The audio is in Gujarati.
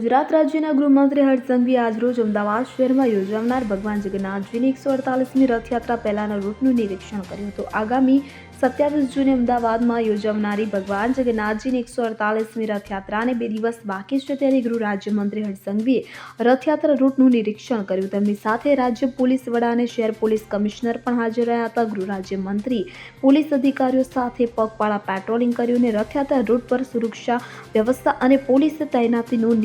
ગુજરાત રાજ્યના ગૃહમંત્રી હર્ષ સંઘવી આજરોજ અમદાવાદ શહેરમાં યોજાનાર ભગવાન જગન્નાથજીની એકસો અડતાલીસમી રથયાત્રા પહેલાના રૂટનું નિરીક્ષણ કર્યું હતું. આગામી સત્યાવીસ જૂને અમદાવાદમાં યોજાનારી ભગવાન જગન્નાથજીની એકસો અડતાલીસમી રથયાત્રાને બે દિવસ બાકી છે ત્યારે ગૃહ રાજ્યમંત્રી હર્ષ સંઘવીએ રથયાત્રા રૂટનું નિરીક્ષણ કર્યું. તેમની સાથે રાજ્ય પોલીસ વડા અને શહેર પોલીસ કમિશનર પણ હાજર રહ્યા હતા. ગૃહ રાજ્યમંત્રી, પોલીસ અધિકારીઓ સાથે પગપાળા પેટ્રોલિંગ કર્યું અને રથયાત્રા રૂટ પર સુરક્ષા વ્યવસ્થા અને પોલીસ તૈનાતીનું